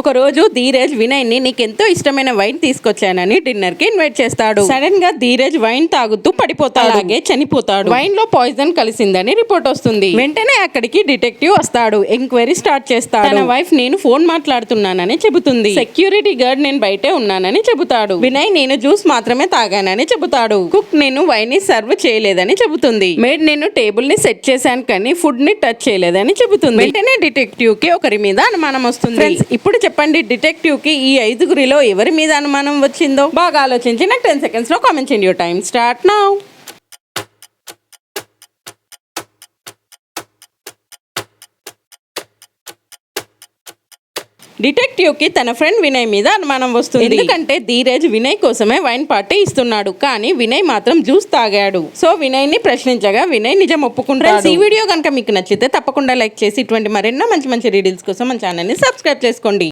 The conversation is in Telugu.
ఒక రోజు ధీరజ్ వినయ్ని నీకెంతో ఇష్టమైన వైన్ తీసుకొచ్చానని డిన్నర్కి ఇన్వైట్ చేస్తాడు. సడన్గా ధీరజ్ వైన్ తాగుతూ పడిపోతాడు. అలాగే చనిపోతాడు. వైన్లో పాయిజన్ కలిసిందని రిపోర్ట్ వస్తుంది. వెంటనే అక్కడికి డిటెక్టివ్ వస్తాడు. ఎంక్వైరీ స్టార్ట్ చేస్తాడు. తన వైఫ్ నేను ఫోన్ మాట్లాడుతున్నానని చెబుతుంది. సెక్యూరిటీ గార్డ్ నేను బయటే ఉన్నానని చెబుతాడు. వినయ్ నేను జ్యూస్ మాత్రమే తాగానని చెబుతాడు. కుక్ నేను వైన్ని సర్వ్ చేయలేదని చెబుతుంది. మేడ్ నేను టేబుల్ని సెట్ చేశాను కానీ ఫుడ్ని టచ్ చేయలేదని చెబుతుంది. వెంటనే డిటెక్టివ్కి ఒకరి మీద అనుమానం వస్తుంది. ఇప్పుడు చెప్పండి. డిటెక్టివ్కి ఈ ఐదుగురిలో ఎవరి మీద అనుమానం వచ్చిందో? బాగా ఆలోచించి నాకు టెన్ సెకండ్స్లో కామెంట్ చేయండి. Your time start now. డిటెక్టివ్కి తన ఫ్రెండ్ వినయ్ మీద అనుమానం వస్తుంది. ఎందుకంటే ధీరజ్ వినయ్ కోసమే వైన్ పార్టీ ఇస్తున్నాడు. కానీ వినయ్ మాత్రం జ్యూస్ తాగాడు. సో వినయ్ని ప్రశ్నించగా వినయ్ నిజం ఒప్పుకుంటాడు. ఈ వీడియో కనుక మీకు నచ్చితే తప్పకుండా లైక్ చేసి ఇటువంటి మరెన్నో మంచి మంచి రీడిల్స్ కోసం మన ఛానల్ని సబ్స్క్రైబ్ చేసుకోండి.